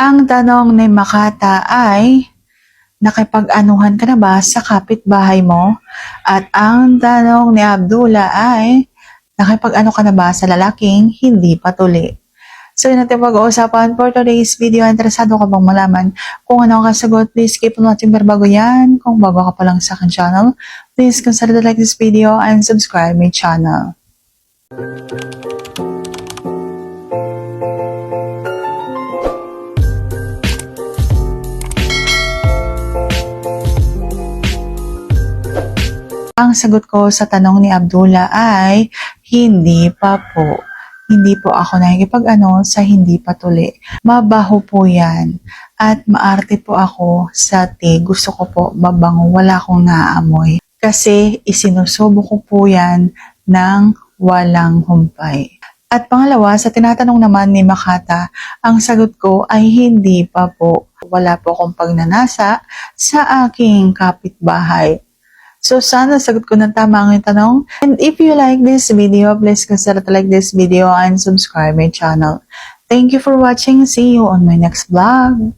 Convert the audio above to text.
Ang tanong ni Makata ay, nakipag-anuhan ka na ba sa kapitbahay mo? At ang tanong ni Abdullah ay, nakipag-ano ka na ba sa lalaking hindi patuli? So yun natin pag-uusapan for today's video. Interesado ka bang malaman kung ano ang kasagot? Please keep on watching pero bago yan. Kung bago ka pa lang sa akin channel, please consider to like this video and subscribe my channel. Ang sagot ko sa tanong ni Abdullah ay hindi pa po. Hindi po ako nakikipag-ano sa hindi patuli. Mabaho po yan. At maarte po ako sa tea. Gusto ko po mabango. Wala akong naaamoy. Kasi isinusubo ko po yan ng walang humpay. At pangalawa, sa tinatanong naman ni Makata, ang sagot ko ay hindi pa po. Wala po akong pagnanasa sa aking kapitbahay. So, sana sagot ko ng tama ang tanong. And if you like this video, please consider to like this video and subscribe my channel. Thank you for watching. See you on my next vlog.